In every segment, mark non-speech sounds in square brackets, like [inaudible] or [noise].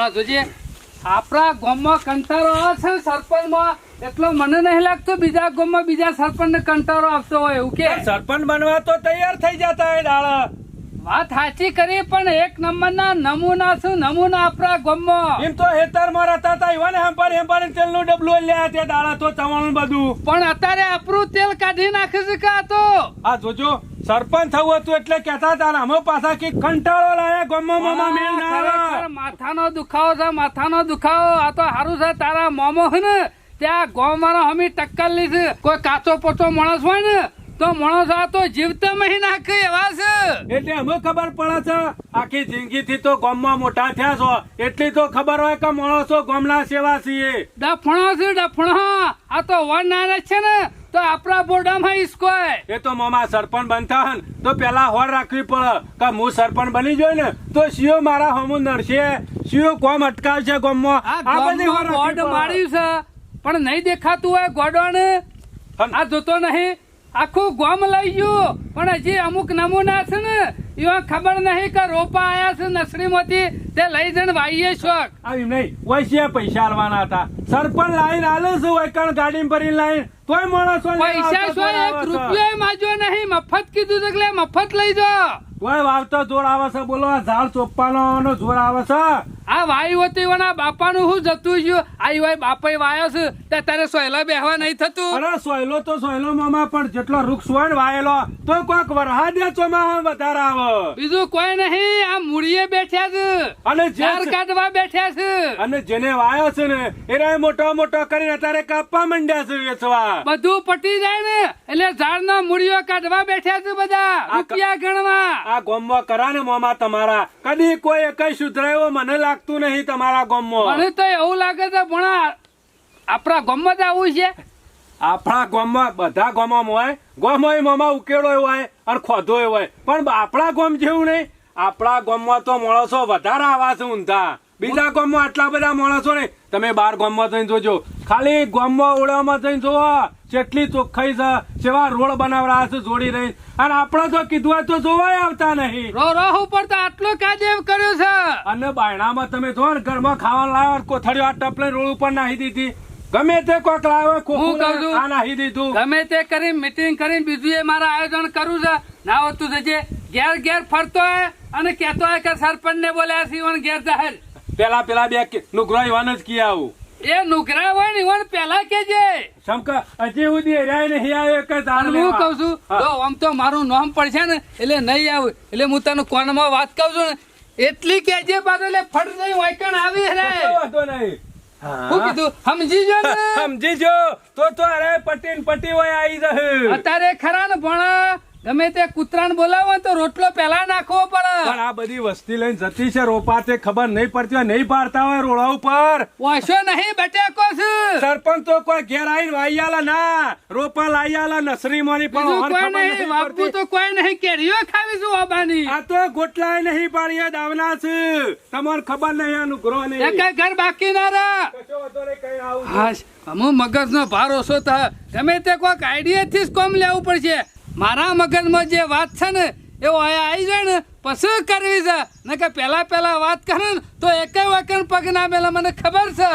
ભણા જોજે. આપણા ગામમાં કંટાળો આવે છે સરપંચમાં? એટલો મને નહીં લાગતો બીજા ગામમાં બીજા સરપંચને કંટાળો આવતો હોય એવું કે. સરપંચ બનવા તો તૈયાર થઈ જતા હોય દાળ વાત સાચી કરી પણ એક નંબરના નમૂના શું? નમૂના આપણા ગામમાં. એમ તો હેતરમાં રહેતા હતા. ઈવાને હેમ્પર હંપારી તેલનું ડબલું લ્યા તે દાડા તો ચવાણું બધું. પણ અત્યારે આપણું તેલ કાઢી નાખે છે કે તો? આ જોજો. સરપંચ થવું હતું એટલે કેતા ને અમે પાછા કે કંટાળો લાયા ગમમાં મોમા મેલ ના આવે. માથાનો દુખાવો છે માથાનો દુખાવો આ તો સારું છે તારા મોમો છે ને ત્યાં ગોમારો અમે ટક્કર લીધી. કોઈ કાચો પોચો માણસ હોય ને તો માણસ આ તો જીવતા મહી નાખે એવા છે. એટલે અમે ખબર પડે છે આખી જિંદગી થી તો ગામમાં મોટા થયા છો એટલી તો ખબર હોય કે માણસો ગામના સેવા છીએ. ડફણો છે ડફણો. આ તો વન નાના છે ને તો આપણા બોર્ડામાં ઈસકો એ તો મામા સરપંચ બનતા હન. તો પેલા હોડ રાખવી પડે. કે હું સરપંચ બની જોઈ ને તો સીઓ મારા હમુ નડશે. સીઓ કોમ અટકાવશે ગોમમાં. આ બધી હોડ માર્યું છે. પણ નહીં દેખાતું હોય હન. આ જોતો નહીં. આખું ગોમ લઈ ગયું. પણ હજી અમુક નમૂના છે ને એવા ખબર નહીં કે રોપા આયા છે નસરીમાંથી તે લઈ જણ વાઈએ શોખ આવી નહીં વૈશ્ય પૈસા આલવાના હતા. સરપંચ લાઈન આલે છે વૈકણ ગાડી ભરી લાઈન. તોય માણસો પૈસા શો એક રૂપિયો માજો નહીં મફત કીધું છે એટલે મફત લઈ જો તોય વાવતો જોર આવે છે બોલો આ ઝાડ ચોપ્પાનો નો જોર આવે છે. આ વાયુ હતી એના બાપાનું શું જતું ગયું આ વાય બાપા વાયો છે તે તારે સોયલા બેહવા નહીં થતું. અરે સોયલો તો સોયલો મામા પણ જેટલો વૃક્ષ હોય ને વાયેલો તો કોઈક વરહાદે ચોમાં વધારે આવે. બીજું કોઈ નહીં આ મૂળીએ બેઠ્યા છે. અને ઝાડ કાઢવા બેઠ્યા છે. અને જેને વાયો છે ને એને મોટો મોટો કરીને અત્યારે કાપવા માંડ્યા છે વેચવા. બધું પટી જાય ને એટલે ઝાડના મૂળીઓ કાઢવા બેઠ્યા છે બધા રૂપિયા ગણવા. આ ગોમવા કરા ને મોમા તમારા. કદી કોઈ કઈ સુધરાયો મને લાગતું નહીં તમારા ગામમાં. મને તો એવું લાગે છે પણ આપણા ગામમાં જ આવું છે. આપણા ગામમાં બધા ગામમાં હોય. ગામમાં મામા ઉકેળો હોય અને ખોધો હોય. પણ આપણા ગામ જેવું નહીં. આપણા ગામમાં તો માણસો વધારે આવા છે ઊંધા. બીજા ગામમાં આટલા બધા માણસો નહીં. તમે બાર ગામમાં જઈને જોજો. ખાલી ગામમાં ઓળામાં જઈને જોવો. કેટલી ચોખ્ખાઈ છે સેવા રોડ બનાવડા છે જોડી રહી. અને આપણે તો કીધું હોય તો જોવાય આવતા નહીં. રો રો ઉપર તો આટલો કાજેવ કર્યો છે. અને બાયણામાં તમે જો ને ઘરમાં ખાવાનું લાવો કોથળીઓ આ ટપલે રોડ ઉપર નાહી દીધી. ગમે તે કોક લાવે છું. આ નાહી દીધું. ગમે તે કરી મીટિંગ કરીને બીજું એ મારા આયોજન કરું છે. ના હોતું જજે ઘેર ઘેર ફરતો હોય અને કહેતો હોય કે સરપંચ ને બોલ્યા છે ઘેર જાહેર. પેલા પેલા બે નુકરા નુકરો જ કી આવું. એ નુકરા હોય ને ઈવન પેલા કેજે શંકર હજી સુધી હેરાય નહીં આવ્યો એક જ હું. કઉ છું તો આમ તો મારું નામ પડશે ને એટલે નહીં આવું. એટલે હું તને કોનમાં વાત કહું છું ને એટલી કેજે પાછો એટલે ફટ જઈ વાયકણ આવી રે વાંધો નહીં. હું. કીધું સમજી જો ને. [laughs] સમજી જો તો તો અરે પટીન પટી હોય આવી જશે અત્યારે ખરા ને ભણા ગમે તે કૂતરાને બોલાવો તો રોટલો પહેલા નાખવો પડે. પણ આ બધી વસ્તી લઈને જતી છે રોપા તે ખબર નહીં પડતી હોય નહીં પાડતા હોય રોડા ઉપર. વાંસો નહીં બટેકો છે સરપંચ તો કોઈ ઘેર આવીને વાઈયાલા ના રોપા લાઈયાલા નસરી મારી પણ કોઈ નહીં બાપુ તો કોઈ નહીં કેરીઓ ખાવી છું બાબાની આ તો ગોટલાય નહીં પાડીએ દાવના છે. તમારે ખબર નહીં આનું ગ્રહ નહીં. એક ઘર બાકી ના રહે. કશો વાંધો નહીં, કઈ આવું છે. હાશ અમુ મગજનો ભાર ઓછો થાય. ગમે તે કોઈક આઈડિયાથી જ કોમ લેવું પડશે. મારા મગજમાં જે વાત છે ને, એવો અહીંયા આવી જાય ને, પછી કરવી છે. ને કે પહેલાં પહેલાં વાત કરે ને, તો એકે વખત પગ ના મેલે, મને ખબર છે.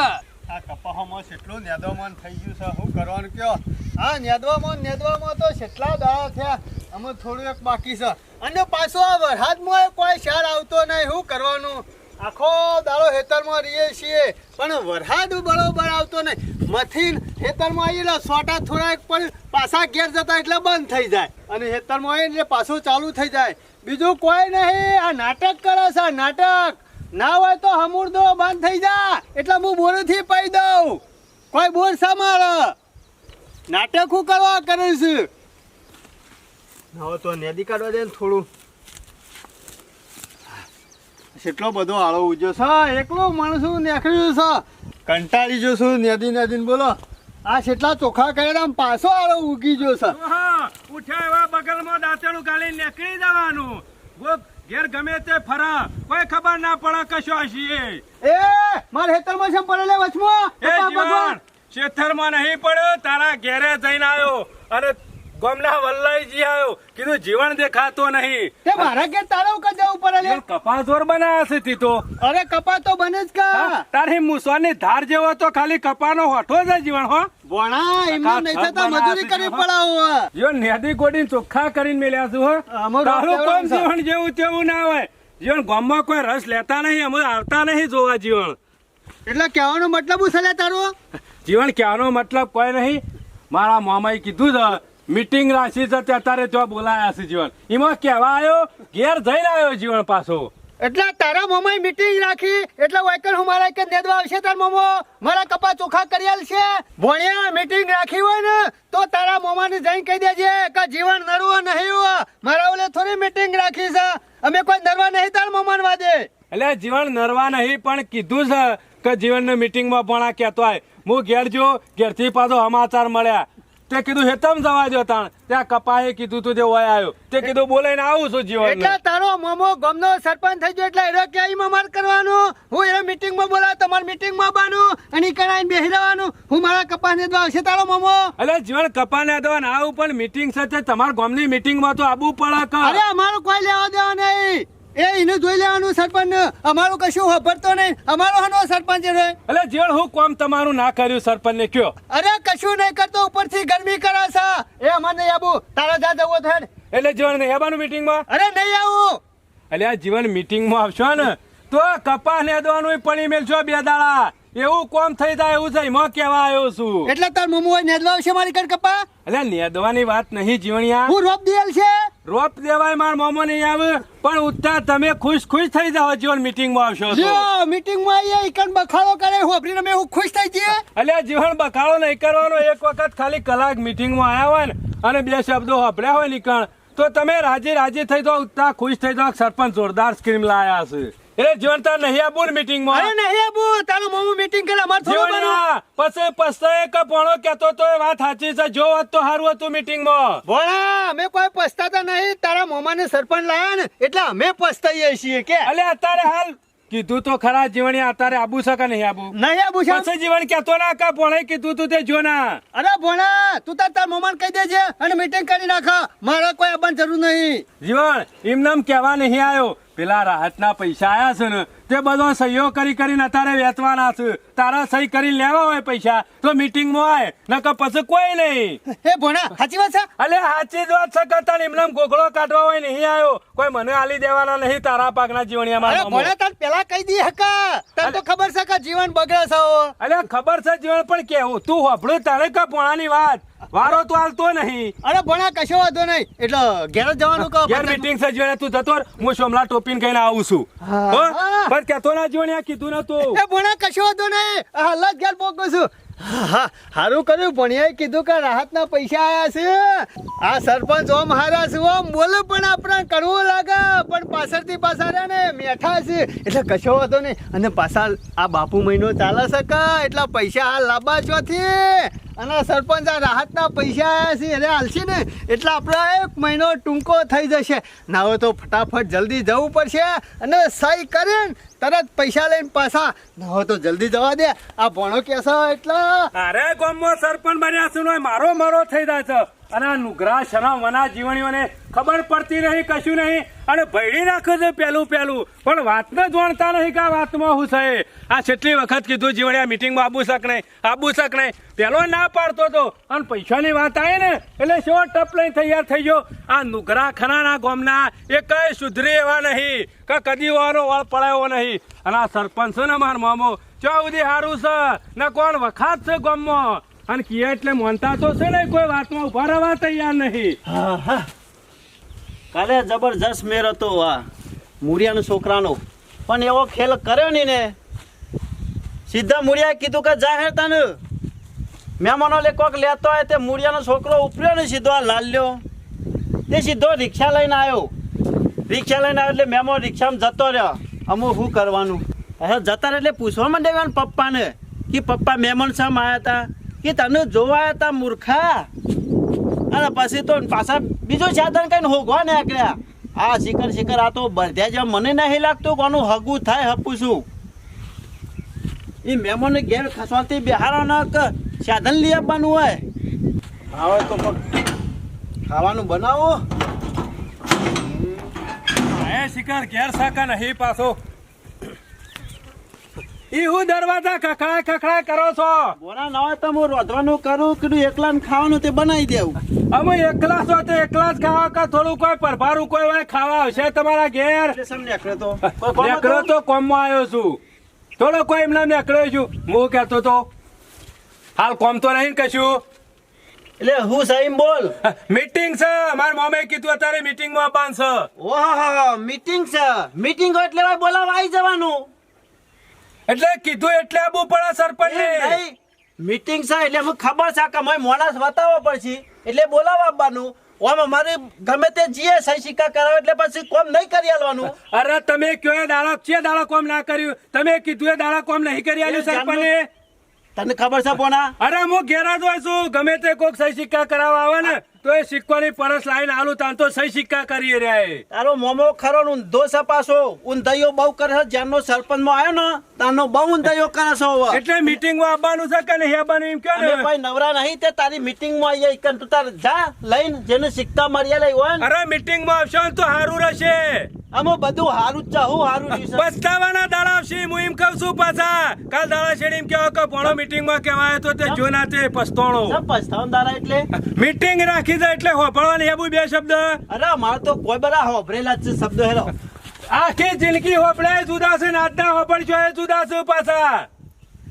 આ કપાહમાં કેટલું નેદવામાં થઈ ગયું છે શું કરવાનું કયો? આ નેદવામાં નેદવામાં તો કેટલા દાડા થયા અમે થોડું એક બાકી છે. અને પાછો આ વરસાદમાં કોઈ શહેર આવતો નહીં શું કરવાનું? આખો દાડો હેતરમાં રહીએ છીએ, પણ વરસાદ બરોબર આવતો નહીં. મથીન હેતરમાં આવીએ સોટા થોડાક પણ પાછા ઘેર જતા એટલે બંધ થઈ જાય. અને હેતરમાં આવીએ એટલે પાછું ચાલુ થઈ જાય. બીજું કોઈ નહીં, આ નાટક કરે છે નાટક. ના હોય તો હમુરદો બંધ થઈ જા. એટલે હું બોરથી પાઈ દઉં. કોઈ બોર સમાર નાટક હું કરવા કરીશ હવે તો નેદી કાઢવા દે થોડું. કેટલો બધો આળો ઉજ્યો છે. એકલો માણસ નીકળ્યું છે. કંટાળી જો છું. નેદી બોલો આ છેટલા ચોખા કર્યા પાછો આળો ઉગી ગયો છે. ઉઠ્યા એવા બગલમાં દાંતેડું ગાલી નીકળી જવાનું. ઘેર ગમે તે ફરા. કોઈ ખબર ના પડે કશો હશે એ મારે હેતરમાં છે પડેલે વચમાં? એ જીવન ભગવાન નહીં પડ્યો તારા ઘેરે જઈને આવ્યો. અને ગોમના વલ્લાઈજી આવ્યો. કીધું જીવન દેખાતો નહીં. તે મારા ઘેર તારા ઉપર જવું પડે. કપાસ જોર બનાવ્યા છે તી તો. અરે કપા તો બને જ કા. તારી મુસવાની ધાર જેવો તો ખાલી કપાનો હોઠો જ જીવન હો. ભણા એમને નહીં થતા મજૂરી કરવી પડાવો જીવન નેદી કોડીને ચોખ્ખા કરીને મેલ્યા છું હો. અમારું કોમ જીવન જેવું તેવું ના હોય. જીવન ગામમાં કોઈ રસ લેતા નહીં અમે આવતા નહીં જોવા જીવન. એટલે કહેવાનો મતલબ શું સલે તારો? જીવન કહેવાનો મતલબ કોઈ નહીં. મારા મામાએ કીધું છે મીટિંગ રાખી છે અત્યારે તો બોલાયા છે જીવન. એમાં કેવા આવ્યો ઘેર જઈને આવ્યો જીવન પાછો. એટલે તારા મોમાએ મીટિંગ રાખી એટલે વાયકર હું મારા કે નેદવા આવશે તાર મોમો? મારા કપા ચોખા કરેલ છે ભણ્યા મીટિંગ રાખી હોય ને તો તારા મોમાને જઈને કહી દેજે કે જીવન નરવો નહીં હો. મારા ઓલે થોડી મીટિંગ રાખી છે. અમે કોઈ નરવા નહીં તાર મોમાન વાદે. એટલે જીવન નરવા નહીં પણ કીધું છે કે જીવનની મીટિંગમાં પણ આ કહેતો હોય હું ઘેર જો ઘેરથી પાછો સમાચાર મળ્યા. તે કીધું હેતમ જવા દો તાણ. ત્યાં કપાએ કીધું તું જે ઓય આવ્યો તે કીધું બોલાઈને આવું છું જીવન એટલે તારો મમો ગમનો સરપંચ થઈ ગયો એટલે એરો ક્યાંય અહીં માર કરવાનું? હું એનો મીટિંગમાં બોલાવ તમારી મીટિંગમાં બાનું અને કરાઈને બેસી રહેવાનું. હું મારા કપા દવા છે તારો મોમો. એટલે જીવન કપાને દવા ના આવું પણ મીટિંગ સાથે તમારા ગામની મીટિંગમાં તો આવવું પડે અરે અમારું કોઈ લેવા દેવા નહીં. એ એને જોઈ લેવાનું સરપંચ. અમારું કશું ખબરતો નહીં. અમારો હનો સરપંચ રે એટલે જીવન હું કોમ તમારું ના કર્યું સરપંચ ને કયો? અરે કશું નહીં કરતો ઉપરથી ગરમી કરે છે. એ અમારે નહીં આબુ તારા જા જવો તો એટલે જીવન નહીં આવવાનું મીટિંગમાં અરે નહીં આવું. એટલે આ જીવન મીટિંગમાં આવશો ને તો કપા ને દવાનું પડી મેલશો બે દાડા. એવું કોમ થઈ જાય એવું છે એમાં કેવા આવ્યો છું? એટલે તાર મમ્મી હોય નેદવા આવશે મારી કણ કપા? એટલે નેદવાની વાત નહીં જીવણિયા. હું રોપ દેલ છે? રોપ દેવાય માર મોમો નહીં આવે પણ ઉત્તા તમે ખુશ ખુશ થઈ જાઓ જીવન મીટિંગમાં આવશો જો મીટિંગમાં આવીએ ઈકન બખાડો કરે હોભરીને મેં હું ખુશ થઈ જઈએ. એટલે જીવન બખાડો નહીં કરવાનો એક વખત ખાલી કલાક મીટિંગમાં આવ્યા હોય ને અને બે શબ્દો સાંભળ્યા હોય નીકળ તો તમે રાજી રાજી થઈ જાઓ ઉત્તા ખુશ થઈ જાઓ સરપંચ જોરદાર સ્કીમ લાયા છે. એટલે જીવન તાર નહીં આવું ને મીટિંગમાં અરે નહીં આબુ તારો મમ્મી મીટિંગ કરે અમાર થોડું પછી પસ્તાય કે પોણો કહેતો તો એ વાત સાચી છે જો વાત તો સારું હતું મીટિંગમાં ભોળા અમે કોઈ પસ્તાતા નહીં તારા મોમાને સરપંચ લાયા ને એટલે અમે પસ્તાઈએ છીએ કે. એટલે અત્યારે હાલ કીધું તો ખરા જીવણી અત્યારે આબુ છે કે નહીં આબુ? નહીં આબુ છે. પછી જીવન કેતો ના કે પોણે કીધું તું તે જો ના અરે ભોણા તું તાર તાર મોમાન કહી દેજે અને મીટિંગ કરી નાખ. મારે કોઈ અબન જરૂર નહીં. જીવન એમનેમ કહેવા નહીં આવ્યો. પેલા રાહતના પૈસા આયા છે ને તે બધો સહીઓ કરી કરીને અત્યારે વેચવાના છે. તારા સહી કરી લેવા હોય પૈસા તો મીટિંગમાં આય નકર પછી કોઈ નહીં. એ ભોણા સાચી વાત છે? અલે સાચી જ વાત છે કરતા એમને ગોગળો કાઢવા હોય નહીં આવ્યો કોઈ મને આલી દેવાના નહીં તારા પાકના જીવણિયામાં અરે ભોણા તને પેલા કહી દી હકા. તને તો ખબર છે કે જીવન બગડે છે. અલે ખબર છે જીવન પણ કેવું? તું હોભળું તારે કે ભોણાની વાત? વારો તો હાલતો નહીં. અરે ભણા કશો વાંધો નહીં. એટલે ઘેર જવાનું કહો ઘેર મીટિંગ છે જીવન તું જતો હું સોમલા ટોપીને કહીને આવું છું? પણ કેતો ના જીવણિયા કીધું નતું એ ભણા કશો વાંધો નહીં. હાલ જ ઘેર પોકું છું. હા સારું કર્યું, ભણિયાએ કીધું કે રાહતના પૈસા આયા છે. આ સરપંચ ઓમ હારા છે, ઓમ બોલે પણ આપણે કરવું લાગે, પણ પાછળથી પાછા રહ્યા ને મેઠા છે. એટલે કશો વાંધો નહીં. અને પાછા આ બાપુ મહિનો ચાલે શકે એટલા પૈસા આ લાંબા ચોથી. અને સરપંચ આ રાહતના પૈસા આયા છે એટલે હાલશે ને, એટલે આપણો એક મહિનો ટૂંકો થઈ જશે. ના હોય તો ફટાફટ જલ્દી જવું પડશે. અને સહી કરીને તરત પૈસા લઈને પાછા નહો તો જલ્દી જવા દે. આ ભણો કેસો એટલે. અરે ગામમાં સરપંચ બન્યા છું મારો મારો થઈ જાય છે. અને આ નુગરા શરમ વના જીવણીઓને ખબર પડતી નહીં, કશું નહીં. અને ભયડી નાખે છે પેલું પેલું. પણ વાતને જોણતા નહીં કે આ વાતમાં શું છે. આ કેટલી વખત કીધું જીવણિયા મીટિંગમાં આબુ શક નહીં, આબુ શક નહીં. પેલો ના પાડતો હતો અને પૈસાની વાત આવી ને, એટલે શો ટપ લઈને તૈયાર થઈ ગયો. આ નુગરા ખરાના ગોમના એ કઈ સુધરી એવા નહીં કે કદી વાનો વાળ પડાયો નહીં. અને આ સરપંચ ને માર મામો, ચો સુધી સારું છે? ને કોણ વખાત છે ગામમાં? અને કીએ એટલે મનતા તો છે ને કોઈ વાતમાં ઊભા રહેવા તૈયાર નહીં. કાલે જબરજસ્ત મેર હતો આ મુરિયાનો છોકરાનો. પણ એવો ખેલ કર્યો નહીં ને. સીધા મુરિયા કીધું કે જાહેર તને. મહેમાનો લે કોક લેતો હોય તે મુરિયાનો છોકરો ઉપર્યો ને સીધો આ લાલ્યો. તે સીધો રિક્ષા લઈને આવ્યો. રિક્ષા લઈને આવ્યો એટલે મહેમાન રિક્ષામાં જતો રહ્યો. અમુક શું કરવાનું? હવે જતા એટલે પૂછવા માંડે પપ્પાને કે પપ્પા મહેમાન શામાં આવ્યા હતા કે તને જોવા હતા મૂર્ખા? અને પછી તો પાછા બીજું સાધન કઈ હોગવા ને આકડ્યા આ શિખર શિખર, આ તો બધ્યા જેમ મને નહીં લાગતું કોનું હગું થાય, હપું છું. એ મહેમાનને ઘેર ખસવાથી બિહારો સાધન લઈ આપવાનું હોય. હવે તો ખાવાનું બનાવો. શિકાર ઘેર શાકા નહીં પાછો. ઈ હું દરવાજા કકડાય કકડાય કરો છો. બોરા નવા તો હું રોધવાનું કરું કીધું એકલા ખાવાનું તે બનાવી દેવું. અમે એકલા છો તે એકલા જ ખાવા કા થોડું કોઈ પરભારું કોઈ હોય ખાવા આવશે તમારા ઘેર? એટલે સમ નેકળ્યો તો. [laughs] નેકળો તો કોમમાં આવ્યો છું. થોડો કોઈ એમના નેકળ્યો છું. હું કહેતો તો હાલ કોમ તો નહીં કશું. એટલે હું સહીમ બોલ. [laughs] મીટિંગ છે. માર મોમે કીધું અત્યારે મીટિંગમાં આવવાનું છે ઓહો મીટિંગ છે. મીટિંગ હોય એટલે બોલાવા આવી જવાનું. એટલે કીધું એટલે આબુ પડે સરપંચ. નહીં. મીટિંગ છે એટલે હું ખબર છે કે અમે માણસ બતાવવો પડશે એટલે બોલાવવા આવવાનું. ઓમ અમારે ગમે તે જીએ સહી સિક્કા કરાવે એટલે પછી કોમ નહીં કરી આલવાનું. અરે તમે કયો એ દાડા છે દાડા કોમ ના કર્યું? તમે કીધું એ દાડા કોમ નહીં કરી આલ્યું સરપંચ. તને ખબર છે પોના અરે હું ઘેરા જ છું. ગમે તે કોક સહી સિક્કા કરાવવા આવે ને તો એ સિક્કોની પરસ લાઈન આલુ તાન તો સહી સિક્કા કરી રહ્યા એ. તારો મોમો ખરો ને ઊંધો પાછો. ઊંધાઈઓ બહુ કરે જ્યારનો સરપંચમાં આવ્યો ને તારનો બહુ ઊંધાઈઓ કરે છે એટલે મીટિંગમાં આવવાનું છે કે નહીં આવવાનું એમ કે ને? ભાઈ નવરા નહીં તે તારી મીટિંગમાં આવીએ ઈકન તું તાર જા લઈને જેને સિક્કા માર્યા લઈ હોય અરે મીટિંગમાં આવશો તો સારું રહેશે. આમાં બધું હારું જ છે હું હારું પસ્તાવાના દાડા આવશે હું એમ કહું છું પાછા. કાલ દાડા છેડી એમ કેવો કે ભણો મીટિંગમાં કહેવાય તો તે જોના તે પસ્તાણો. સબ પછતાવન દારા એટલે? મીટિંગ રાખી દે એટલે હોભળવાની હેબુ બે શબ્દ. અરે મારે તો કોઈ બધા હોભરેલા જ છે શબ્દ હેલો. આખી જિંદગી હોભળે જુદા છે નાદના હોપડશો એ જુદા છે પાછા.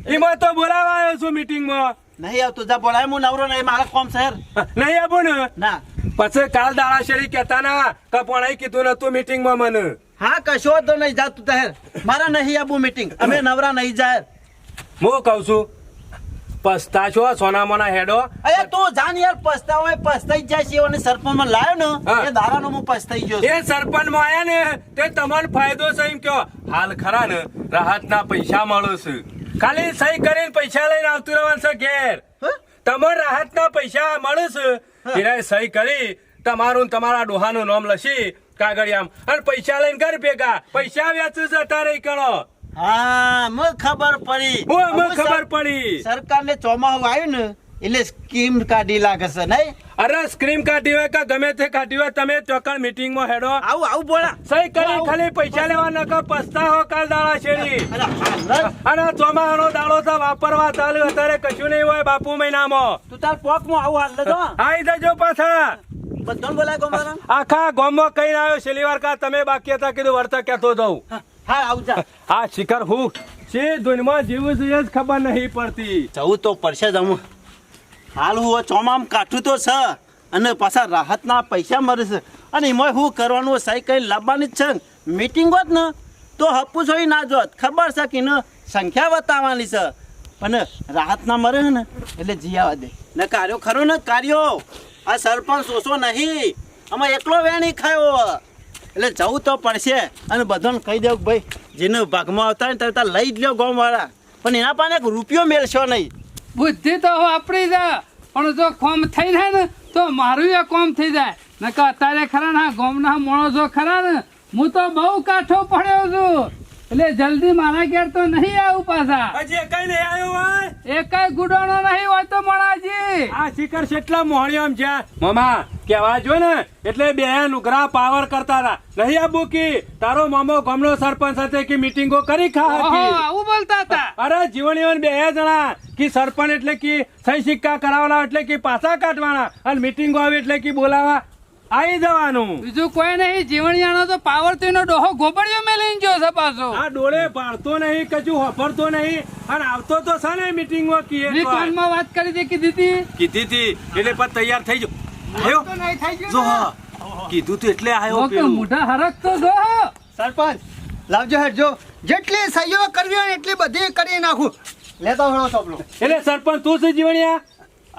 એમાં તો બોલાવા આવ્યો છું મીટિંગમાં નહીં આવતું જા બોલાય હું નવરો નહીં મારા કોમ શહેર નહીં આવું ને. ના. પછી કાલ દાડા શેરી કહેતા ના કે પણ કીધું નતું મીટિંગમાં મને. હા કશો તો નહીં જાતું તહેર મારા નહીં આવું મીટિંગ અમે નવરા નહીં જાહેર હું કહું છું પસ્તા છો સોના મોના હેડો. અરે તું જાન યાર પસ્તા હોય પસ્તાઈ જાય છે અને સરપંચમાં લાયો ને. એ દારાનો હું પસ્તાઈ ગયો એ સરપંચમાં આયા ને તે તમને ફાયદો છે એમ કયો. હાલ ખરા ને રાહતના પૈસા મળો છે. ખાલી સહી કરીને પૈસા લઈને આવતું રહેવાનું છે ઘેર. તમારે રાહત રાહતના પૈસા મળે છે. એના સહી કરી તમારું તમારા ડોહાનું નામ લસી કાગળિયામ. અને પૈસા લઈને ઘર ભેગા. પૈસા વેચું છે અત્યારે કરો. હા મને ખબર પડી. હું અમે ખબર પડી. સરકારને ચોમાસું આવ્યું ને એટલે સ્કીમ કાઢી લાગે છે નહીં? અરે સ્ક્રીમ કાઢી હોય કે ગમે તે કાઢી હોય તમે ચોકડ મીટિંગમાં હેડો. આવું આવું બોલા. સહી કરી ખાલી પૈસા લેવા નકર પસ્તા હો કાલ દાડા શેરી. અરે હાલ જ. અને ચોમાહાનો દાડો તો વાપરવા ચાલુ અત્યારે કશું નહીં હોય બાપુ મહિનામાં. તું તાર પોકમાં આવું હાલ લેજો. જજો પાછા. બધાને બોલાય આખા ગોમો કઈ આવ્યો છેલ્લી વાર કા તમે બાકી હતા કીધું વર્તક કેતો જઉં હા આવું જા. આ શિખર હું? છે ધૂનમાં જીવું છે જ ખબર નહીં પડતી. જવું તો પડશે જ હું હાલ હું ચોમામ કાઠું તો છે અને પાછા રાહતના પૈસા મળે છે. અને એમાં હું કરવાનું સાઈ કઈ લાવવાની જ છે મીટિંગ હોત ને તો હપ્પુ જોઈ ના જોત. ખબર છે કે ને સંખ્યા બતાવવાની છે. પણ રાહત ના મરે ને એટલે જીયાવા દે. ને કાર્યો ખરો ને કાર્યો. આ સરપંચ ઓછો નહીં. આમાં એકલો વેણી ખાયો. એટલે જવું તો પડશે. અને બધાને કહી દેવું ભાઈ, જેને ભાગમાં આવતા હોય ને ત્યારે લઈ જ લ્યો ગામવાળા. પણ એના પાસે એક રૂપિયો મેળશો નહીં. બુદ્ધિ તો આપણી જ પણ જો કોમ થઈ જાય ને, તો મારું એ કોમ થઈ જાય. નકા અત્યારે ખરા ના ગામના માણસો ખરા ને, હું તો બહુ કાઠો પડ્યો છું. એટલે જલ્દી મારા ઘેર તો નહીં આવું પાછા. હજી કઈ નહીં આવ્યો હોય. એકાય ગુડોણો નહીં હોય તો મણાજી આ શિખર કેટલા મોહણિયો છે મામા કેવા જો ને એટલે બે નુકરા પાવર કરતા હતા. નહીં આ બુકી? તારો મામો ગામનો સરપંચ સાથે કે મીટિંગો કરી ખા હતી? આવું બોલતા હતા. અરે જીવન બે જણા કે સરપંચ એટલે કે સહી સિક્કા કરાવવાના એટલે કે પાછા કાઢવાના અને મીટિંગો આવી એટલે કે બોલાવા આવી જવાનું. બીજું કોઈ નહીં જીવણિયાનો તો પાવર તો એનો ડોહો ગોબડિયો મેલીને જો છે પાછો. આ ડોળે પાડતો નહીં કજુ હોફરતો નહીં અને આવતો તો છે ને મીટિંગમાં કીએ મેં તો. કોનમાં વાત કરી હતી કીધી હતી? કીધી હતી એટલે પણ તૈયાર થઈ જો આવ્યો તો નહીં થઈ ગયું જો હા કીધું તો એટલે આવ્યો પેલું. મોઢા હરક તો જો સરપંચ લાવજો હેડજો. જેટલી સહયોગ કરવી હોય એટલી બધી કરી નાખું. લેતો હળો ચોપડો એટલે સરપંચ તું છે જીવણિયા?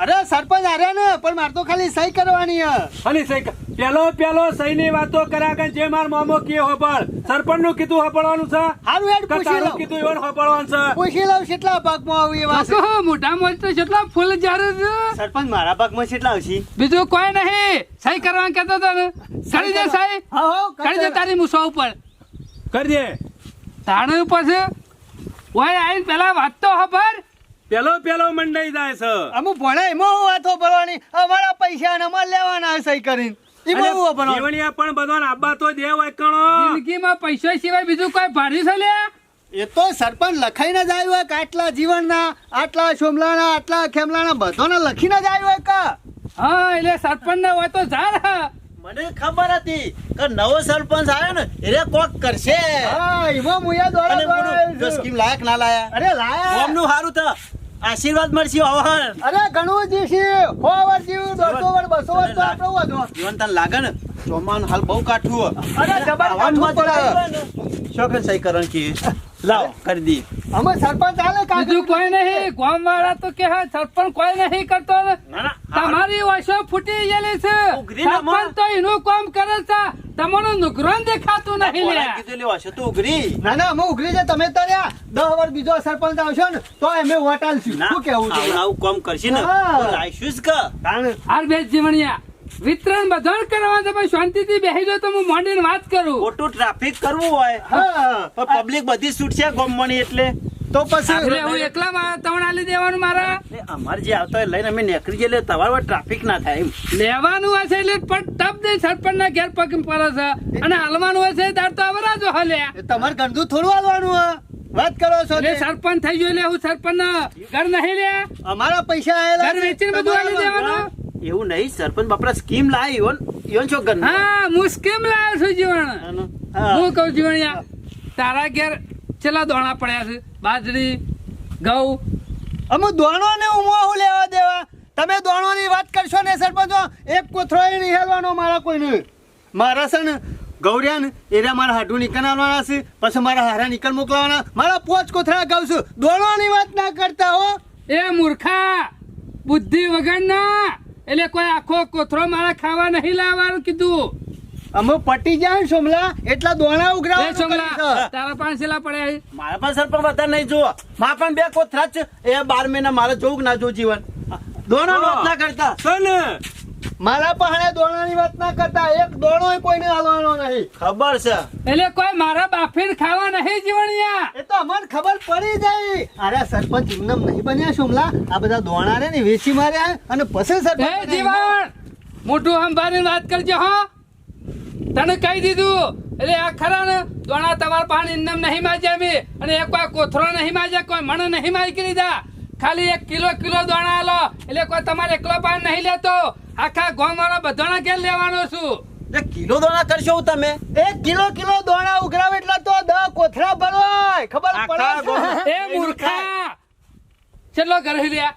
અરે સરપંચ આર્યા ને પણ મારે તો ખાલી સહી કરવાની ખાલી સહી પેલો પેલો પેલો સહીની વાતો કર્યા કે જે માર મામો કે હોબળ સરપંચનું કીધું હોબળવાનું છે? હારું હેડ પૂછી લઉં. કીધું એવું હોબળવાનું છે? પૂછી લઉં કેટલા ભાગમાં આવું એ છે મોટા મોઢામાં તો કેટલા ફૂલ જારે છે. સરપંચ મારા ભાગમાં કેટલા આવશે બીજું કોઈ નહીં. સહી કરવા કહેતો હતો ને. કરી દે સહી. હા હો કરી દે તારી મુસો ઉપર. કરી દે. તાણ ઉપર છે. ઓય આઈને પેલા વાત તો ખબર પેલો પેલો મંડાઈ જાય છે. અમુ ભણે એમાં હું વાતો ભરવાની? અમારા પૈસા ને અમારે લેવાના સહી કરીને. એમાં હું અને ભરવાનું જીવણિયા પણ બધાને આબા તો દે હોય જિંદગીમાં પૈસા સિવાય બીજું કોઈ ભાડ્યું છે લ્યા? એ તો સરપંચ લખાઈને જ આવ્યું હોય કે આટલા જીવનના આટલા સોમલાના આટલા ખેમલાના બધાને લખીને જ આવ્યું હોય કા? હા એટલે સરપંચ ને હોય તો જા હા. મને ખબર હતી કે નવો સરપંચ આવ્યો ને એને કોક કરશે. હા એમાં મુયા છું. સ્કીમ લાયક ના લાયા. અરે લાયા. ગામનું હારું તો આશીર્વાદ મળશે અવહન અરે ઘણું જી છે સો વર્ષ જેવું દોઢસો વર્ષ બસો વર્ષ તો આપણો વધો? જીવન તન લાગે ને? ચોમાન હાલ બહુ કાઠું અરે જબર કાઠું પડે. શોખન સહી કરણ કી. લાવ કરી દી અમે સરપંચ આલે કાજુ કોઈ નહીં ગામ વાળા તો કે સરપંચ કોઈ નહીં કરતો. તમારી ઓછો ફૂટી ગયેલી છે. સરપંચ તો એનું કામ કરે છે. તમારું નુકસાન દેખાતું નહીં લે કીધું લેવા છે તું ઉઘરી. ના ના અમે ઉઘરી છે. તમે તો રહ્યા દસ વર્ષ બીજો સરપંચ આવશો ને તો અમે વટાલશું. શું કેવું છે? આવું આવું કામ કરશે ને લાઈશું જ કે. આર બે જીવણિયા વિતરણ બધા કરવા તમે શાંતિથી બેસી જાઓ તો હું મોંડીને વાત કરું. ખોટું ટ્રાફિક કરવું હોય. પબ્લિક બધી છૂટશે ગોમવાની એટલે. તો પછી એટલે હું એકલા મારા તમને આલી દેવાનું મારા. અમારે જે આવતા હોય લઈને અમે નીકળી જઈએ એટલે તમારે ટ્રાફિક ના થાય એમ. લેવાનું હશે એટલે પણ ટપ દે સરપંચ ના ઘેર પગ પડે છે. અને હાલવાનું હશે તાર તો આવરા જો હલે. એ તમારે ગંદુ થોડું હાલવાનું હે વાત કરો છો એટલે સરપંચ થઈ ગયો એટલે હું સરપંચ ના ઘર નહીં લે. અમારા પૈસા આયેલા ઘર વેચીને બધું આલી દેવાનું. એવું નહીં સરપંચ બાપરા સ્કીમ લાવી ઈવન ઈવન છો ગન હા સ્કીમ લાયો છું જીવણ. હું કહું જીવણિયા તારા ઘેર છેલ્લા દોણા પડ્યા છે? બાજરી ઘઉં. અમે દોણો ને ઉમો હું લેવા દેવા. તમે દોણો ની વાત કરશો ને સરપંચો એક કોથળો એ નહીં હેલવાનો મારા કોઈને. મારા છે ને ગૌર્યા ને એરા મારા હાડું નીકળવાના છે પછી મારા હારા નીકળ મોકલાવાના. મારા પોચ કોથળા ગાઉં છું. દોણો ની વાત ના કરતા હો. એ મૂર્ખા બુદ્ધિ વગર ના એટલે કોઈ આખો કોથરો મારા ખાવા નહીં લાવવાનું કીધું. અમે પટી જાય ને સોમલા એટલા દોણા ઉઘરા સોમલા તારા પાંચ છેલા પડ્યા છે? મારા પણ સરપંચ વધારે નહીં જોવો મારા પણ બે કોથરા જ એ બાર મહિના મારે જોવું ના જોવું જીવન. દોણા વાત ના કરતા. છે ને મારા પાસે દોણાની વાત ના કરતા. એક દોણો કોઈને હાલવાનો નહીં. ખબર છે. એટલે કોઈ મારા બાફીને ખાવા નહીં જીવણિયા એ તો અમને ખબર પડી જાય અરે સરપંચ એમનેમ નહીં બન્યા શુમલા. આ બધા દોણા રે ને વેચી માર્યા અને પછી સરપંચ જીવણ મોટું સંભાળીને વાત કરજો હો. તને કહી દીધું. એટલે આ ખરા ને દોણા તમારા પાણી ઇન્દમ નહીં માજ્યા મે અને એક કોઈ કોથરો નહીં માજ્યા કોઈ મણ નહીં મારી લીધા. ખાલી એક કિલો કિલો દોણા આલો. એટલે કોઈ તમારે એકલો પાન નહીં લેતો. આખા ગામ વાળા બધાના ઘેર લેવાનો છું. એટલે કિલો દોણા કરશો તમે? એક કિલો કિલો દોણા ઉઘરાવે એટલે તો દસ કોથળા ભરવાય ખબર પડે [laughs] એ મૂર્ખા. ચલો ઘરે લ્યા?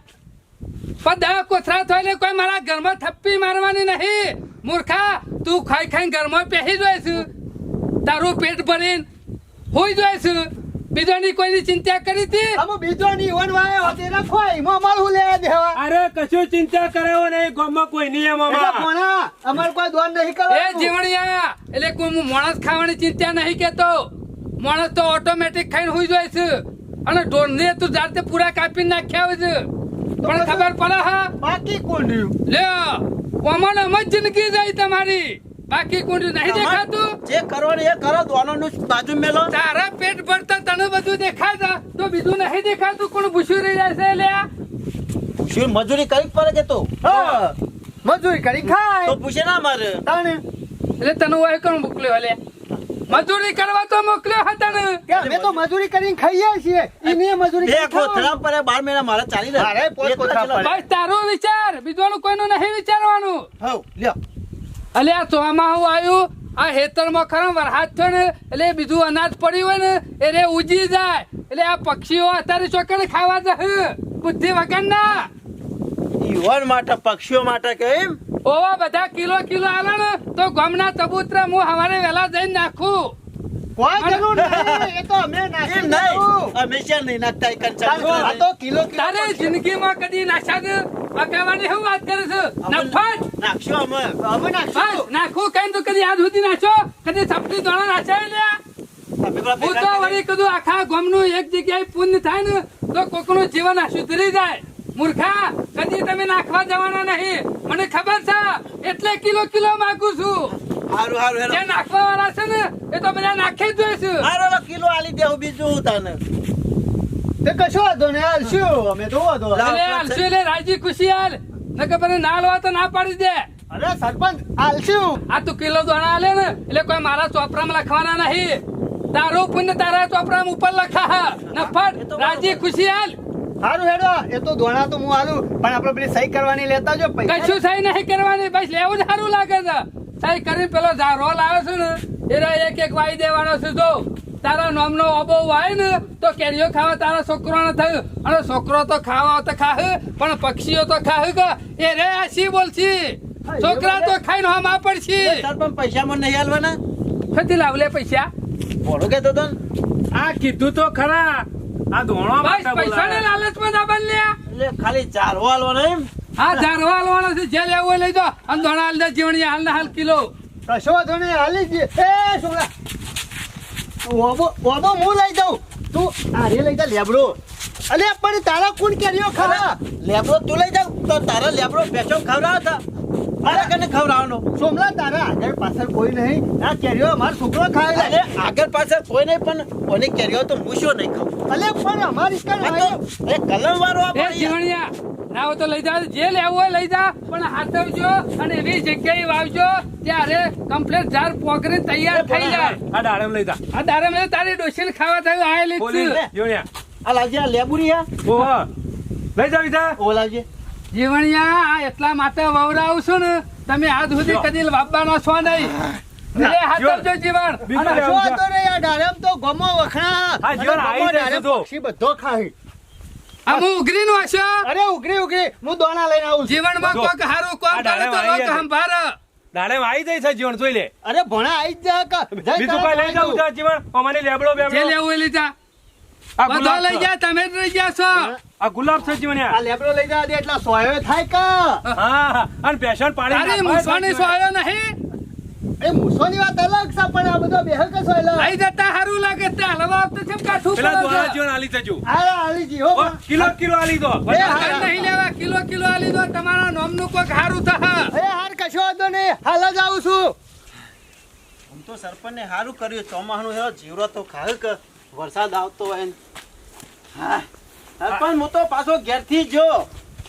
પણ દા કોથરા થાય એટલે કોઈ મારા ઘરમાં થપ્પી મારવાની નહીં. મૂર્ખા તું ખાઈ ખાઈ ઘરમાં પહેરી જોઈશ તારું પેટ ભરીને હોઈ જોઈશ બીજાની કોઈની ચિંતા કરી હતી? અમે બીજો ઓન વન હતી હોતી રાખો એમાં અમારે હું લેવા દેવા અરે કશું ચિંતા કરાવો નહીં ગામમાં કોઈ નિયમ એટલે અમારા. કોણા? અમારે કોઈ દોન નહીં એ જીવણિયા એટલે કોઈ હું માણસ ખાવાની ચિંતા નહીં કેતો. માણસ તો ઓટોમેટિક ખાઈને હોઈ જાય છે. અને ઢોરને તું જાતે પૂરા કાપી નાખ્યા હોય છે. પણ ખબર પડે હા? બાકી કોણ રહ્યું? લે ઓમાં અમ જિંદગી જાય તમારી. બાકી કોઈ નહીં દેખાતું? જે કરવાનું એ કરો દોનો નું બાજુ મેલો. તારા પેટ ભરતા તને બધું દેખાતા તો બીજું નહીં દેખાતું કોણ ભૂસ્યું રહી જશે લ્યા? ભૂસ્યું મજૂરી કરી પડે કે તો. મજૂરી કરી ખાય. તો પૂછે ના મારે. તાણે. એટલે તને ઓય કોણ મોકલ્યો હલે મજૂરી કરવા તો મોકલ્યો હતા ને અમે તો મજૂરી કરીને ખાઈએ છીએ. એને મજૂરી બે કોથળા. પર બાર મહિના મારે ચાલી રહ્યા. અરે પોત કોથળા પર. બસ તારો વિચાર બીજોનું કોઈનું નહીં વિચારવાનું. હવ લ્યો. અલે આ ચોમાં હું આવ્યું? આ હેતરમાં ખરા વરસાદ થયો ને એટલે બીજું અનાજ પડ્યું હોય ને એટલે ઉજી જાય. એટલે આ પક્ષીઓ અત્યારે ચોકડ ખાવા જશે બુદ્ધિ વગર ના યુવાન માટે પક્ષીઓ માટે કેમ ઓવા બધા કિલો કિલો આવે ને તો ગમના તબૂતરા હું હવારે વહેલા જઈને નાખું. કોઈ જરૂર નહીં એ તો અમે નાખી. નહીં હંમેશા નહીં નાખતા એક જ આ તો કિલો કિલો તારે જિંદગીમાં કદી નાખ્યા છે પકાવવાની શું વાત કરે છે? નફટ નાખશો અમે. અમે નાખીશું. નાખું. કઈ તો કદી આજ સુધી નાખો કદી સપની દોણા નાખ્યા લ્યા હું તો વળી કીધું આખા ગામનું એક જગ્યાએ પુણ્ય થાય ને તો કોકનું જીવન સુધરી જાય. મૂર્ખા કદી તમે નાખવા જવાના નહીં. મને ખબર છે એટલે કિલો કિલો માંગુ છું. હારું હારું હેલો. જે નાખવા વાળા છે ને એ તો બધા નાખી જ જોઈશું હારું હેલો કિલો આલી દેવું બીજું હું તને. તે કશો વાંધો નહીં હાલશું અમે તો વાંધો. એટલે હાલશું એટલે રાજી ખુશી હાલ. નકર પછી ના લેવા તો ના પાડી દે. અરે સરપંચ હાલશું આ તું કિલો દોણા આલે ને એટલે કોઈ મારા ચોપરામાં લખવાના નહીં. તારું પુણ્ય તારા ચોપરામાં ઉપર લખા નફટ રાજી ખુશી હાલ. સારું હેડો એ તો ધોણા તો હું હાલું પણ આપણે પેલી સહી કરવાની લેતા જો કશું સહી નહીં કરવાની બસ લેવું જ સારું લાગે છે. સહી કરી પેલો રોલ આવે છે ને એરા એક એક વાઈ દેવાનો છે જો. તારા નામનો અબો વાય ને તો કેરીઓ ખાવા તારા છોકરો થયું. અને છોકરો તો ખાવા તો ખાહ પણ પક્ષીઓ તો ખાહ કે? એ રે આ શી બોલશી? છોકરા તો ખાઈને હમ આ પડશી સરપંચ પૈસા મને નહીં હાલવાના? ફતી લાવ લે પૈસા. બોલો કે તો તન. આ કીધું તો ખરા. આ ધોણો પૈસા ને લાલચમાં ના બન લે ખાલી ચાલવા હાલવાનો એમ? હા ઝારવા હાલવાનો છે જે લેવું હોય લઈ દો અને ધોણા હાલ દે જીવણી હાલ ને હાલ કિલો. કશો વાંધો હાલી જ એ છોકરા. ઓબો ઓબો હું લઈ દઉં તું આરે લઈ જા લેબડો. અલે પણ તારા કોણ કેરીઓ ખરા. લેબડો તું લઈ જાવ તો તારા લેબડો બેચો ખવડાવો હતા. મારે કને ખવડાવવાનો? સોમલા તારા આગળ પાછળ કોઈ નહીં. આ કેરીઓ અમાર છોકરો ખાય અરે આગળ પાછળ કોઈ નહીં પણ કોની કેરીઓ તો હું શું નહીં ખાઉં? અલે પણ અમારી કણ આ એ કલમ વાળો આ જાય. જીવણિયા ના હોય તો લઈ જા. જે લેવું હોય લઈ જા. પણ હાથવજો અને એવી જગ્યાએ વાવજો ત્યારે કમ્પ્લીટ ઝાડ પોકરી તૈયાર થઈ જાય. આ ડાળમ લઈ જા. આ દારે લઈ તારી ડોશીને ખાવા થયું આ જ બોલી છે. આ લાવજે આ લેબુરી હે? ઓહો લઈ જાવ ઈધા ઓ લાવજે. જીવણિયા આ એટલા માટે વવરાવું છું ને. તમે આજ સુધી કદી વાપવાના છો નહીં. જીવણ. તો ગમો વખણા બધો ખાય. આ હું ઉઘરીનું હશો અરે ઉઘરી ઉઘરી. હું દોણા લઈને આવું જીવનમાં કોક હારું કોમ કરે તો લોક વાળી સંભાળ. આવી જાય છે જીવન જોઈ લે. અરે ભણા આઈ જા કા. બીજું કઈ લઈ જાવ ભાઈ જીવન. અમારી લેબડો જે લેવું એ લીધા આ બધો ગુલાબ લઈ છે. જા તમે જ લઈ જા છો. આ ગુલાબ છે આ લેબડો લઈ જવા દે એટલા સોયો થાય કા. હા હા. અને પેશન પાડી નાખવા સોયો નહીં. એ મૂસોની વાત અલગ છે પણ આ બધો બેહ કે સોયલો આઈ જતા હારું લાગે તે હલવા તો કેમ કા શું પેલા દ્વારા જીવન આલી જજો. આ આલીજી હો કિલો કિલો આલી દો. એ હાર નહીં લેવા કિલો કિલો આ લીધો તમારા નોમનું કોક હારું થા એ હાર કશો વાંધો નહીં હાલ જ આવું છું. આમ તો સરપંચને સારું કર્યું ચોમાસાનું હેરો જીવરો તો ખાય કે વરસાદ આવતો હોય હા સરપંચ હું તો પાછો ઘેરથી થી જો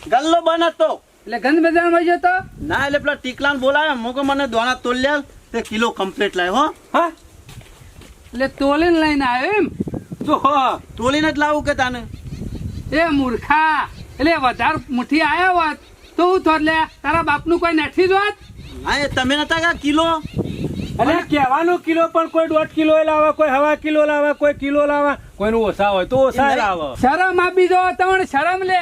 ગલ્લો બનતો એટલે ગંધ બજારમાં જતો? તો ના એટલે પેલા ટીકલાને બોલાવે મૂકો મને દોણા તોલ્યા તે કિલો કમ્પ્લીટ લાવ્યો હો. હા? એટલે તોલીને લઈને આવ્યો એમ? જો તોલીને જ લાવું કે તાને? એ મૂર્ખા. એટલે વધારે મુઠ્ઠી આવ્યા હોત તો હું તો લે. તારા બાપનું કોઈ નથી જોત હા એ તમે નતા કા કિલો? અરે કહેવાનું કિલો પણ કોઈ દોઢ કિલો લાવે કોઈ હવા કિલો લાવે કોઈ કિલો લાવે. કોઈનું ઓછા હોય તો ઓછા. લાવે. શરમ આપી દો તમને શરમ લે.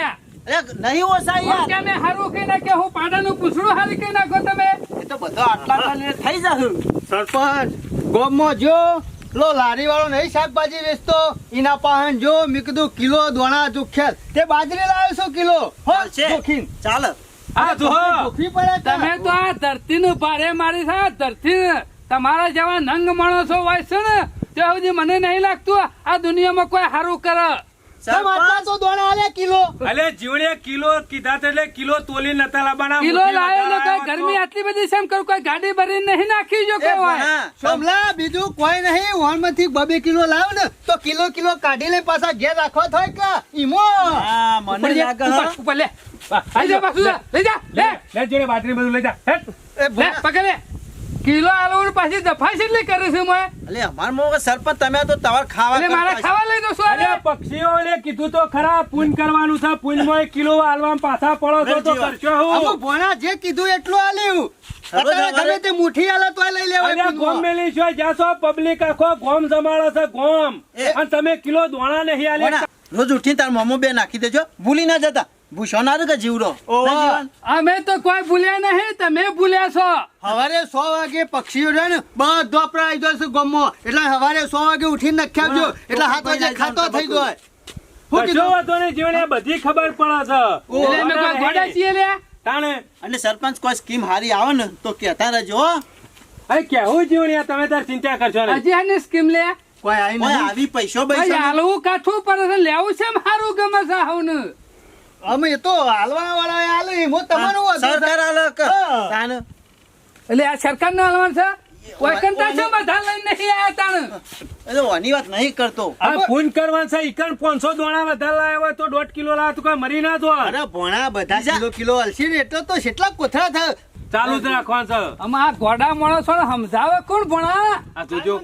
નહીં ઓછા યાર કે મેં હારું કઈ નાખે હું પાડાનું પૂછડું હારી કઈ નાખો તમે? એ તો બધો આટલા થઈ જશે સરપંચ ગોમમાં જો લો લારી વાળો નહીં શાકભાજી વેચતો એના પાહન જો મેં કીધું કિલો દોણા જોખ્યા તે બાજરી લાવ્યો છો કિલો? હો ચાલશે. જોખીન ચાલે. હા જો? તમે તો આ ધરતીનું ભારે મારી છે આ ધરતી તમારા જેવા નંગ માણસો હોય છે ને તે સુધી મને નહીં લાગતું આ દુનિયામાં કોઈ સારું કરે. કેમ આટલા તો દોણા આલે કિલો અલે જીવડે કિલો કીધા તો એટલે કિલો તોલી નતા લાવવાના કિલો મુઠ્ઠી લાવ્યો ને વધારે કોઈ આવ્યો ગરમી તો. આટલી બધી છે એમ કરું કોઈ ગાડી ભરીને નહીં નાખી જો એ કોઈ હોય ભણા, સોમલા બીજું કોઈ નહીં વણમાંથી બબે કિલો લાવ ને તો કિલો કિલો કાઢી લે પાછા ઘેર રાખવા થાય કે ઈમો મને લાગે ઉપર, લે લઈ જા પાછું લઈ જા લે લે લે જોડે બાજરી બધું લઈ જા પકડ લે કિલો આલુ પાછી દફા કેટલી કરે છે મોય અલે અમાર મોં સરપંચ તમે તો તમાર ખાવા અલે મારા ખાવા લઈ દો શું પક્ષીઓ પક્ષીઓને કીધું તો ખરા પૂન કરવાનું છે પૂનમાં કિલો હાલવામાં પાછા પડો છો તો કરશો હું. ભણા જે કીધું એટલું આલ્યું. અત્યારે ગમે તે મુઠ્ઠી આલે તોય લઈ લેવાય ગોમ. મેલી છો પબ્લિક આખો ગોમ જમાડે છે ગોમ. અને તમે કિલો દોણા નહીં આલે. રોજ ઉઠીને તાર મોમો બે નાખી દેજો. ભૂલી ના જતા. ભૂસો કે જીવડો. અમે તો કોઈ ભૂલ્યા નહીં તમે ભૂલ્યા છો. હવારે સો વાગે પક્ષીઓ છે ને બધો આપણે આવી જશે ગમો. એટલે હવારે સો વાગે ઉઠીને નખ્યા આપજો એટલે હાથ વાગે ખાતો થઈ જાય બધી ખબર પડે છે. એટલે અમે કોઈ ગોડા છીએ લે? તાણે. અને સરપંચ કોઈ સ્કીમ હારી આવે ને તો કહેતા રહેજો હો. અરે કેવું જીવણિયા તમે તાર ચિંતા કરશો નહીં. હજી આની સ્કીમ લે? કોઈ આવી કોઈ નહીં આવી પૈસો પૈસા હાલવું કાઠું પડે છે લેવું છે એમ હારું ગમે છે અમે તો હાલવા વાળા હાલ. હું તમારું સરકાર હાલ કે? હા. એટલે આ સરકાર ના હાલવાનું છે? કોઈ કંટા છે બધા લઈને નહીં આયા તાણ? એ વાની વાત નહીં કરતો. આ ફોન કરવાનું છે ઈકણ પાંચસો દોણા બધા લાયા હોય તો દોઢ કિલો લાવે તો કોઈ મરી ના તો અરે ભોણા બધા કિલો કિલો હલસી ને એટલે તો કેટલા કોથળા થાય ચાલુ જ રાખવાનું છે. આ ગોડા માણસો સમજાવે કોણ ભણા જોજો.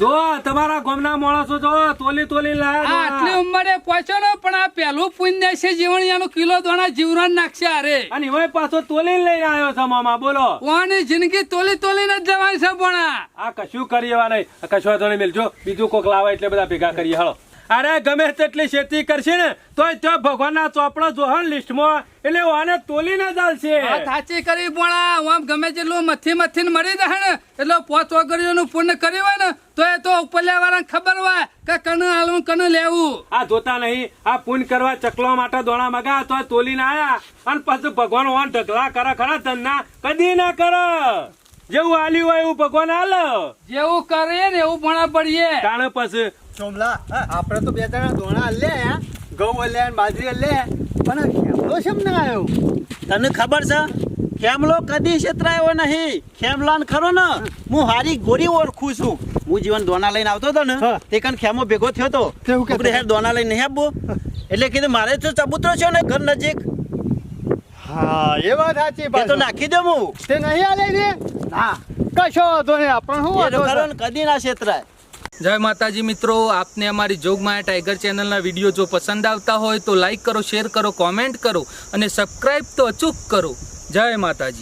જો તમારા ગામના માણસો જો તોલી તોલી આ આટલી લાયા ઉંમરે પહોંચ્યો ને પણ આ પેલું પુણ્ય છે જીવણિયાનું કિલો દોણા જીવરણ નાખશે અરે અને હવે પાછો તોલી લઈને આવ્યો છે મામા બોલો. કોની જિંદગી તોલી તોલીને જ જવાની છે ભણા આ? કશું કરીએ નહીં. કશું નહીં મેલજો બીજું કોક લાવે એટલે બધા ભેગા કરીએ હળો અરે ગમે તેટલી ખેતી કરશે ને તોય તો ભગવાનના ચોપડો જોહન લિસ્ટમાં. એટલે આને તોલીને ચાલશે સાચી કરી બોણા આમ ગમે તેટલું મથી મથી ને મરી જાય ને એટલે પોત વગરીઓનું પુણ્ય કર્યું હોય ને તો એ તો ઉપલ્યા વાળા ખબર હોય કે કનું હાલવું કનું લેવું. આ જોતા નહીં. આ પૂન કરવા ચકલો માટે દોણા મગા તો તોલીને આયા. અને પછી ભગવાન વાન ઢગલા કરે ખરા ધંધા કદી ના કરે. જેવું આલ્યું હોય એવું ભગવાન હાલ. જેવું કરીએ ને એવું ભણા પડીએ. તાણે પછી. સોમલા આપણે તો બે ત્રણ ધોણા લે ઘઉં લે બાજરી લે. પણ ખેમલો શેમ ના આવ્યો? તને ખબર છે? ખેમલો કદી છેતરાયો નહીં. ખેમલાન ખરો ને. હું હારી ગોરી ઓળખું છું. હું જીવન દોના લઈને આવતો હતો ને તે કણ ખેમો ભેગો થયો તો. કેવું કહેતો? ઉપરે હેર દોના લઈને નહીં આપવો. એટલે કીધું મારે તો ચબૂતરો છે ને ઘર નજીક. હા એ વાત સાચી એ તો નાખી દઉં હું. તે નહીં આલે ને? ના કશો વાંધો નહીં આપણને શું વાંધો છે? કદી ના છેતરાય જય માતાજી મિત્રો આપને અમારી જોગમાયા ટાઈગર ચેનલના વીડિયો જો પસંદ આવતા હોય તો લાઈક કરો શેર કરો કોમેન્ટ કરો અને સબસ્ક્રાઈબ તો અચૂક કરો. જય માતાજી.